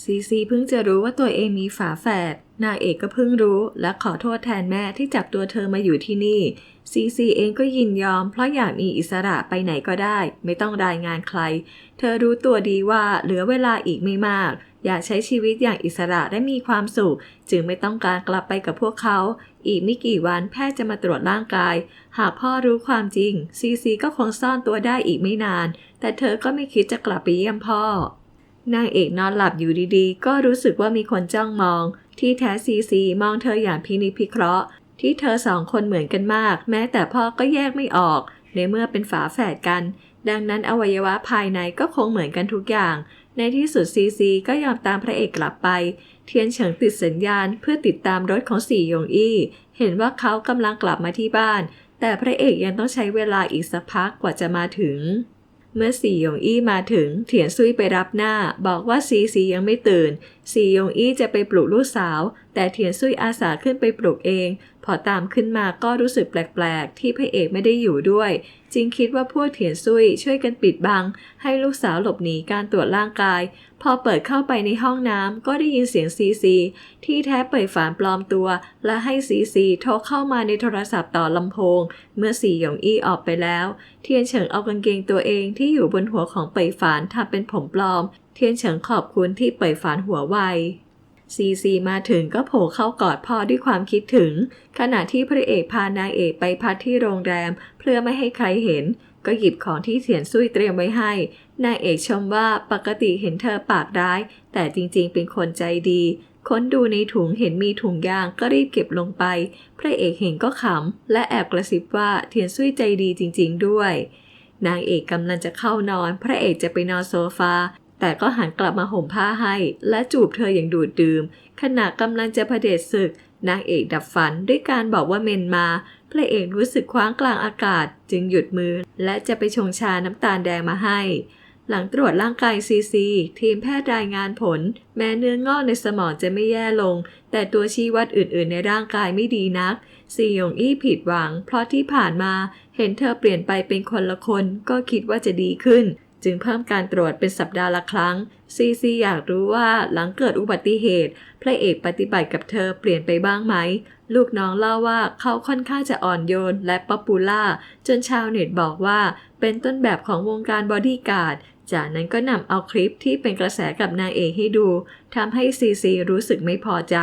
ซีซีเพิ่งจะรู้ว่าตัวเองมีฝาแฝด นางเอกก็เพิ่งรู้และขอโทษแทนแม่ที่จับตัวเธอมาอยู่ที่นี่ ซีซีเองก็ยินยอม เพราะอยากมีอิสระไปไหนก็ได้ ไม่ต้องรายงานใคร เธอรู้ตัวดีว่าเหลือเวลาอีกไม่มาก อยากใช้ชีวิตอย่างอิสระและมีความสุข จึงไม่ต้องการกลับไปกับพวกเขา อีกไม่กี่วันแพทย์จะมาตรวจร่างกาย หากพ่อรู้ความจริง ซีซีก็คงซ่อนตัวได้อีกไม่นาน แต่เธอก็ไม่คิดจะกลับไปเยี่ยมพ่อ นางเอกนอนหลับอยู่ดีๆ ก็รู้สึกว่ามีคนจ้องมอง ที่แท้ซีซีมองเธออย่างพินิจพิเคราะห์ ที่เธอสองคนเหมือนกันมาก แม้แต่พ่อก็แยกไม่ออก ในเมื่อเป็นฝาแฝดกัน ดังนั้นอวัยวะภายในก็คงเหมือนกันทุกอย่าง ในที่สุดซีซีก็ยอมตามพระเอกกลับไป เทียนเฉิงติดสัญญาณเพื่อติดตามรถของสี่ยงอี้ เห็นว่าเขากำลังกลับมาที่บ้าน แต่พระเอกยังต้องใช้เวลาอีกสักพักกว่าจะมาถึง เมื่อสีหยงอี้มาถึงเถียนซุยไปรับหน้า บอกว่าสีสียังไม่ตื่น สีหยงอี้จะไปปลุกลูกสาว แต่เถียนซุยอาสาขึ้นไปปลุกเองพอตามขึ้นมาก็รู้สึกแปลกๆ ที่พระเอกไม่ได้อยู่ด้วย จึงคิดว่าพวกเถียนซุยช่วยกันปิดบัง ให้ลูกสาวหลบหนีการตรวจร่างกาย พอเปิดเข้าไปในห้องน้ำก็ได้ยินเสียงซีซีที่แท้เปิดฝานปลอมตัว และให้ซีซีโทรเข้ามาในโทรศัพท์ต่อลำโพง เมื่อสีหยงอี้ออกไปแล้ว เทียนเฉิงเอากางเกงตัวเองที่อยู่บนหัวของเป่ยฝานทำเป็นผมปลอม เทียนเฉิงขอบคุณที่เป่ยฝานหัวไว ซีซีมาถึงก็โผล่เข้ากอดพ่อด้วยความคิดถึง ขณะที่พระเอกพานางเอกไปพักที่โรงแรม เพื่อไม่ให้ใครเห็น ก็หยิบของที่เสียนซุยเตรียมไว้ให้ นางเอกชมว่าปกติเห็นเธอปากร้าย แต่จริงๆเป็นคนใจดีค้นดูในถุงเห็นมีถุงยางก็รีบเก็บลงไป พระเอกเห็นก็ขำ และแอบกระซิบว่าเทียนซุยใจดีจริงๆด้วย นางเอกกำลังจะเข้านอน พระเอกจะไปนอนโซฟา แต่ก็หันกลับมาห่มผ้าให้ และจูบเธออย่างดูดดื่ม ขณะกำลังจะเผด็จศึก นางเอกดับฝันด้วยการบอกว่าเมนมา พระเอกรู้สึกคว้างกลางอากาศ จึงหยุดมือ และจะไปชงชาน้ำตาลแดงมาให้ หลังตรวจร่างกายซีซีทีมแพทย์รายงานผล แม้เนื้องอกในสมองจะไม่แย่ลง แต่ตัวชี้วัดอื่นๆ ในร่างกายไม่ดีนักซีหยงอี้ผิดหวัง เพราะที่ผ่านมาเห็นเธอเปลี่ยนไปเป็นคนละคนก็คิดว่าจะดีขึ้น จึงเพิ่มการตรวจเป็นสัปดาห์ละครั้ง ซีซีอยากรู้ว่าหลังเกิดอุบัติเหตุ พระเอกปฏิบัติกับเธอเปลี่ยนไปบ้างไหม ลูกน้องเล่าว่าเขาค่อนข้างจะอ่อนโยนและป๊อปปูล่า จนชาวเน็ตบอกว่าเป็นต้นแบบของวงการบอดี้การ์ด จากนั้นก็นำเอาคลิปที่เป็นกระแสกับนางเอกให้ดูทำให้ซีซีรู้สึกไม่พอใจ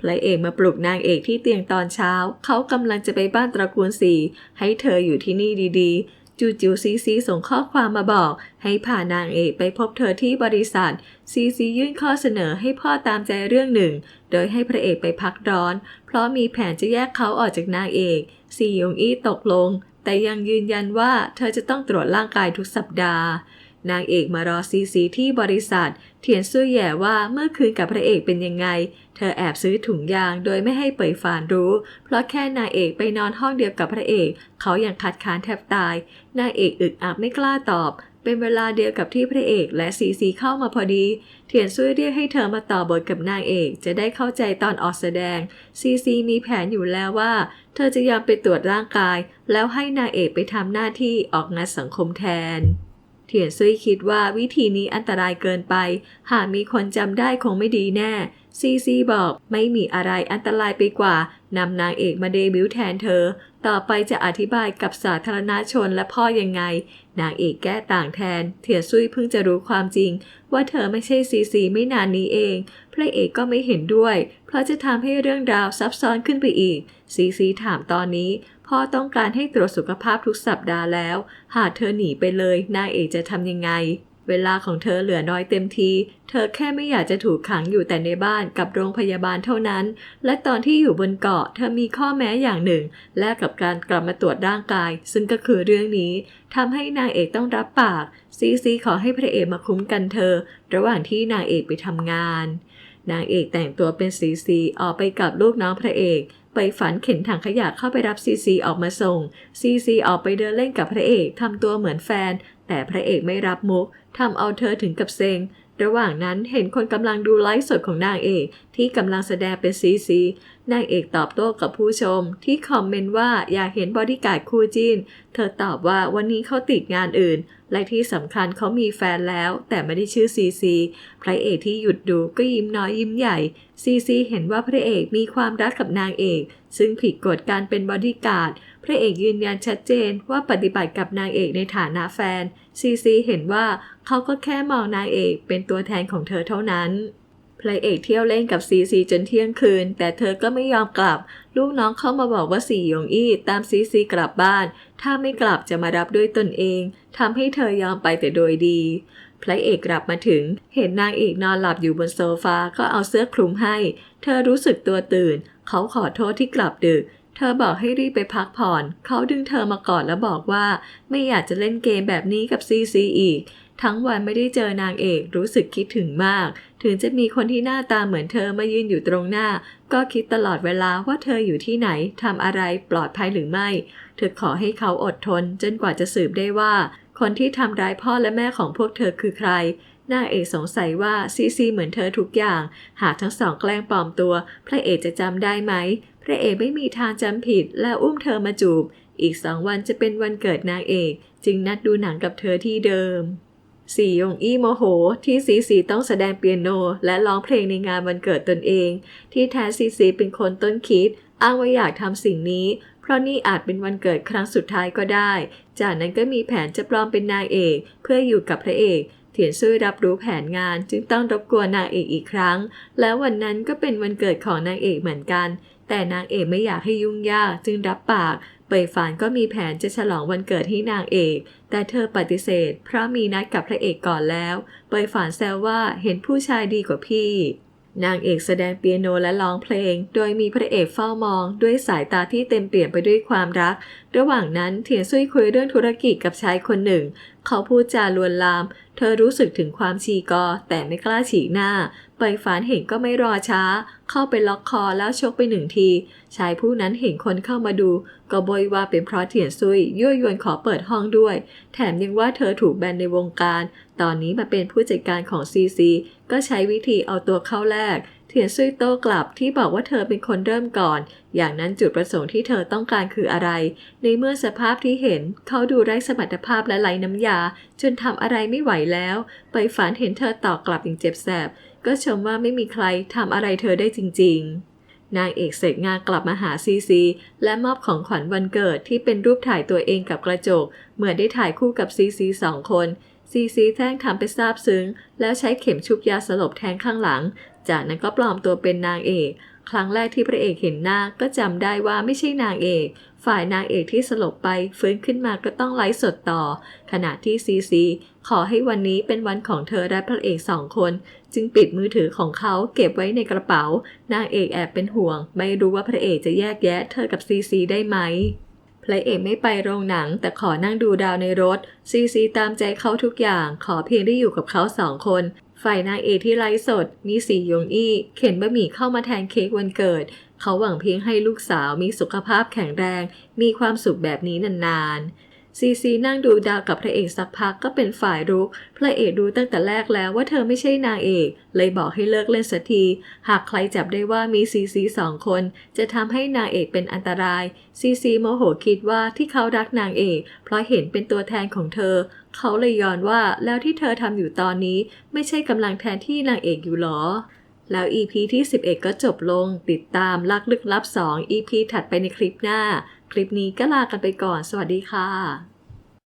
พระเอกมาปลุกนางเอกที่เตียงตอนเช้า เขากำลังจะไปบ้านตระกูลสีให้เธออยู่ที่นี่ดีๆ จูจิวซีซีส่งข้อความมาบอก ให้พานางเอกไปพบเธอที่บริษัท ซีซียื่นข้อเสนอให้พ่อตามใจเรื่องหนึ่ง โดยให้พระเอกไปพักร้อน เพราะมีแผนจะแยกเขาออกจากนางเอกซียงอี้ตกลง แต่ยังยืนยันว่าเธอจะต้องตรวจร่างกายทุกสัปดาห์ นางเอกมารอซีซีที่บริษัทเทียนซุยแย่ว่าเมื่อคืนกับพระเอกเป็นยังไง เธอแอบซื้อถุงยางโดยไม่ให้เป่ยฝานรู้ เพราะแค่นางเอกไปนอนห้องเดียวกับพระเอก เขายังคัดค้านแทบตาย นางเอกอึกอักไม่กล้าตอบ เป็นเวลาเดียวกับที่พระเอกและซีซีเข้ามาพอดีเทียนซุยเรียกให้เธอมาต่อบทกับนางเอกจะได้เข้าใจตอนออกแสดง ซีซีมีแผนอยู่แล้วว่า เธอจะยอมไปตรวจร่างกาย แล้วให้นางเอกไปทำหน้าที่ออกงานสังคมแทน เทียนซุยคิดว่าวิธีนี้อันตรายเกินไป หากมีคนจำได้คงไม่ดีแน่ ซีซีบอกไม่มีอะไรอันตรายไปกว่านำนางเอกมาเดบิวต์แทนเธอ ต่อไปจะอธิบายกับสาธารณชนและพ่อยังไง นางเอกแก้ต่างแทนเทียนซุยเพิ่งจะรู้ความจริง ว่าเธอไม่ใช่ซีซีไม่นานนี้เอง พระเอกก็ไม่เห็นด้วย เพราะจะทำให้เรื่องราวซับซ้อนขึ้นไปอีก ซีซีถามตอนนี้ พ่อต้องการให้ตรวจสุขภาพทุกสัปดาห์แล้ว หากเธอหนีไปเลยนางเอกจะทำยังไง เวลาของเธอเหลือน้อยเต็มที เธอแค่ไม่อยากจะถูกขังอยู่แต่ในบ้านกับโรงพยาบาลเท่านั้น และตอนที่อยู่บนเกาะ เธอมีข้อแม้อย่างหนึ่ง แลกกับการกลับมาตรวจร่างกาย ซึ่งก็คือเรื่องนี้ทำให้นางเอกต้องรับปาก ซีซีขอให้พระเอกมาคุ้มกันเธอ ระหว่างที่นางเอกไปทำงานนางเอกแต่งตัวเป็นซีซีออกไปกับลูกน้องพระเอก ไปฝันเข็นถังขยะเข้าไปรับซีซีออกมาส่ง ซีซีออกไปเดินเล่นกับพระเอกทำตัวเหมือนแฟน แต่พระเอกไม่รับมุกทำเอาเธอถึงกับเซ็ง ระหว่างนั้นเห็นคนกำลังดูไลฟ์สดของนางเอก ที่กำลังแสดงเป็นซีซีนางเอกตอบโต้กับผู้ชม ที่คอมเมนต์ว่าอยากเห็นบอดี้การ์ดคู่จินเธอตอบว่าวันนี้เขาติดงานอื่น และที่สำคัญเขามีแฟนแล้ว แต่ไม่ได้ชื่อซีซีพระเอกที่หยุดดูก็ยิ้มน้อยยิ้มใหญ่ ซีซีเห็นว่าพระเอกมีความรักกับนางเอก ซึ่งผิดกฎการเป็นบอดี้การ์ดพระเอกยืนยันชัดเจนว่าปฏิบัติกับนางเอกในฐานะแฟน ซีซีเห็นว่าเขาก็แค่มองนางเอกเป็นตัวแทนของเธอเท่านั้น พระเอกเที่ยวเล่นกับซีซีจนเที่ยงคืน แต่เธอก็ไม่ยอมกลับ ลูกน้องเข้ามาบอกว่าสีหยงอี้ตามซีซีกลับบ้าน ถ้าไม่กลับจะมารับด้วยตนเองทำให้เธอยอมไปแต่โดยดีพระเอกกลับมาถึง เห็นนางเอกนอนหลับอยู่บนโซฟาก็เอาเสื้อคลุมให้ เธอรู้สึกตัวตื่น เขาขอโทษที่กลับดึก เธอบอกให้รีบไปพักผ่อน เขาดึงเธอมากอดแล้วบอกว่า ไม่อยากจะเล่นเกมแบบนี้กับซีซีอีก ทั้งวันไม่ได้เจอนางเอกรู้สึกคิดถึงมาก ถึงจะมีคนที่หน้าตาเหมือนเธอมายืนอยู่ตรงหน้า ก็คิดตลอดเวลาว่าเธออยู่ที่ไหนทำอะไรปลอดภัยหรือไม่ เธอขอให้เขาอดทน จนกว่าจะสืบได้ว่า คนที่ทำร้ายพ่อและแม่ของพวกเธอคือใครนางเอกสงสัยว่าซีซีเหมือนเธอทุกอย่าง หากทั้งสองแกล้งปลอมตัว พระเอกจะจำได้ไหม พระเอกไม่มีทางจำผิดและอุ้มเธอมาจูบ อีกสองวันจะเป็นวันเกิดนางเอก จึงนัดดูหนังกับเธอที่เดิม สียงอี้โมโห ที่ซีซีต้องแสดงเปียโน และร้องเพลงในงานวันเกิดตนเอง ที่แท้ซีซีเป็นคนต้นคิด อ้างว่าอยากทำสิ่งนี้ เพราะนี่อาจเป็นวันเกิดครั้งสุดท้ายก็ได้ จากนั้นก็มีแผนจะปลอมเป็นนางเอก เพื่ออยู่กับพระเอกเถียนซุยรับรู้แผนงานจึงต้องรบกวนนางเอกอีกครั้ง แล้ววันนั้นก็เป็นวันเกิดของนางเอกเหมือนกัน แต่นางเอกไม่อยากให้ยุ่งยากจึงรับปาก เปยฝานก็มีแผนจะฉลองวันเกิดให้นางเอก แต่เธอปฏิเสธ เพราะมีนัดกับพระเอกก่อนแล้ว เปยฝานแซวว่าเห็นผู้ชายดีกว่าพี่ นางเอกแสดงเปียโนและร้องเพลง โดยมีพระเอกเฝ้ามอง ด้วยสายตาที่เต็มเปี่ยมไปด้วยความรักระหว่างนั้นเทียนซุยคุยเรื่องธุรกิจกับชายคนหนึ่ง เขาพูดจาลวนลาม เธอรู้สึกถึงความชีกอ แต่ไม่กล้าฉีกหน้าไปฝานเห็นก็ไม่รอช้า เข้าไปล็อกคอแล้วชกไปหนึ่งที ชายผู้นั้นเห็นคนเข้ามาดู ก็บอยว่าเป็นเพราะเถียนซุยยั่วยวนขอเปิดห้องด้วย แถมยังว่าเธอถูกแบนในวงการ ตอนนี้มาเป็นผู้จัดการของซีซีก็ใช้วิธีเอาตัวเข้าแลก เถียนซุยโต้กลับที่บอกว่าเธอเป็นคนเริ่มก่อน อย่างนั้นจุดประสงค์ที่เธอต้องการคืออะไร ในเมื่อสภาพที่เห็น เขาดูไร้สมรรถภาพและไหลน้ำยา จนทำอะไรไม่ไหวแล้ว ไปฝันเห็นเธอตอบกลับอย่างเจ็บแสบ ก็ชมว่าไม่มีใครทำอะไรเธอได้จริง ๆนางเอกเสกงานกลับมาหาซีซี และมอบของขวัญวันเกิดที่เป็นรูปถ่ายตัวเองกับกระจก เหมื่อได้ถ่ายคู่กับซีซีสองคนซีซีแท่งทำไปซาบซึ้ง แล้วใช้เข็มชุบยาสลบแทงข้างหลัง จากนั้นก็ปลอมตัวเป็นนางเอก ครั้งแรกที่พระเอกเห็นหน้าก็จำได้ว่าไม่ใช่นางเอก ฝ่ายนางเอกที่สลบไปฟื้นขึ้นมาก็ต้องไลฟ์สดต่อ ขณะที่ซีซีขอให้วันนี้เป็นวันของเธอและพระเอกสองคน จึงปิดมือถือของเขาเก็บไว้ในกระเป๋า นางเอกแอบเป็นห่วง ไม่รู้ว่าพระเอกจะแยกแยะเธอกับซีซีได้ไหมพระเอกไม่ไปโรงหนังแต่ขอนั่งดูดาวในรถ ซีซีตามใจเขาทุกอย่าง ขอเพียงได้อยู่กับเขาสองคน ฝ่ายนางเอกที่ไร้สด มีสียงอี้ เข็นบะหมี่เข้ามาแทนเค้กวันเกิด เขาหวังเพียงให้ลูกสาวมีสุขภาพแข็งแรง มีความสุขแบบนี้นานๆ ซีซีนั่งดูดาวกับพระเอกสักพักก็เป็นฝ่ายรุก พระเอกรู้ตั้งแต่แรกแล้วว่าเธอไม่ใช่นางเอก เลยบอกให้เลิกเล่นสักที หากใครจับได้ว่ามีซีซีสองคน จะทำให้นางเอกเป็นอันตราย ซีซีโมโหคิดว่าที่เขารักนางเอก เพราะเห็นเป็นตัวแทนของเธอ เขาเลยย้อนว่าแล้วที่เธอทำอยู่ตอนนี้ ไม่ใช่กำลังแทนที่นางเอกอยู่หรอแล้ว EP ที่ 11 ก็จบลง ติดตามลักลึกลับ 2 EP ถัดไปในคลิปหน้า คลิปนี้ก็ลากันไปก่อน สวัสดีค่ะ